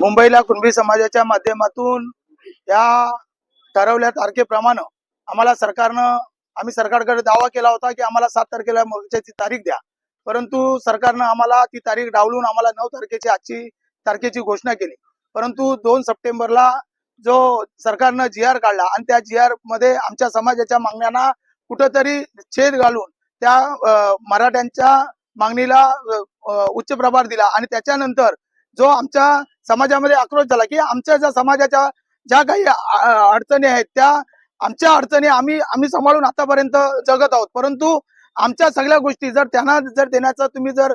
मुंबईला कुणबी समाजाच्या माध्यमातून या ठरवल्या तारखेप्रमाणे आम्हाला सरकारनं आम्ही सरकारकडे दावा केला होता की आम्हाला सात तारखेला मोर्चाची तारीख द्या. परंतु सरकारनं आम्हाला ती तारीख डावलून आम्हाला नऊ तारखेची आजची तारखेची घोषणा केली. परंतु दोन सप्टेंबरला जो सरकारनं जी आर काढला आणि त्या जी आरमध्ये आमच्या समाजाच्या मागण्यांना कुठंतरी छेद घालून त्या मराठ्यांच्या मागणीला उच्च प्रभार दिला आणि त्याच्यानंतर जो आमच्या समाजामध्ये आक्रोश झाला की आमच्या ज्या समाजाच्या ज्या काही अडचणी आहेत त्या आमच्या अडचणी आम्ही आम्ही सांभाळून आतापर्यंत जगत आहोत. परंतु आमच्या सगळ्या गोष्टी जर त्यांना जर देण्याचं तुम्ही जर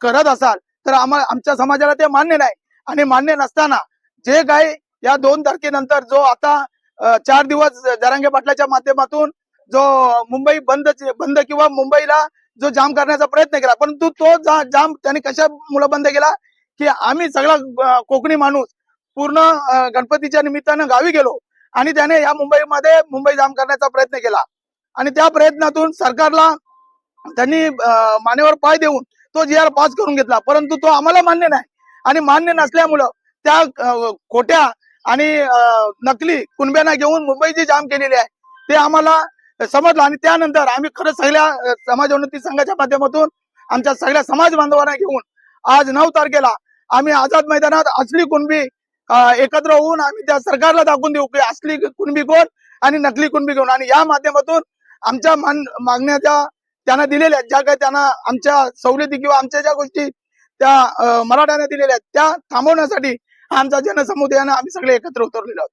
करत असाल तर आम्हा आमच्या समाजाला ते मान्य नाही. आणि मान्य नसताना जे काही या दोन तारखेनंतर जो आता चार दिवस जरांगे पाटलाच्या माध्यमातून जो मुंबई बंद बंद किंवा मुंबईला जो जाम करण्याचा प्रयत्न केला परंतु तो जा- जाम कशा मुलं बंद केला? की आम्ही सगळा कोकणी माणूस पूर्ण गणपतीच्या निमित्तानं गावी गेलो. आणि त्याने या मुंबईमध्ये मुंबई जाम करण्याचा प्रयत्न केला. आणि त्या प्रयत्नातून सरकारला त्यांनी मानेवर पाय देऊन तो जी आर पास करून घेतला. परंतु तो आम्हाला मान्य नाही. आणि मान्य नसल्यामुळं त्या खोट्या आणि नकली कुणब्यांना घेऊन मुंबई जी जाम केलेली आहे ते आम्हाला समजलं. आणि त्यानंतर आम्ही खरं सगळ्या समाजोन्नती संघाच्या माध्यमातून आमच्या सगळ्या समाज बांधवांना घेऊन आज नऊ तारखेला आम्ही आझाद मैदानात असली कुणबी एकत्र होऊन आम्ही त्या सरकारला दाखवून देऊ की असली कुणबी कोण आणि नकली कुणबी कोण. आणि या माध्यमातून आमच्या मान मागण्याच्या त्यांना दिलेल्या आहेत, ज्या काही त्यांना आमच्या सवलती किंवा आमच्या ज्या गोष्टी त्या मराठ्यांना मराठ्याने दिलेल्या आहेत त्या थांबवण्यासाठी आमचा जनसमुदायानं आम्ही सगळे एकत्र उतरलेलो आहोत.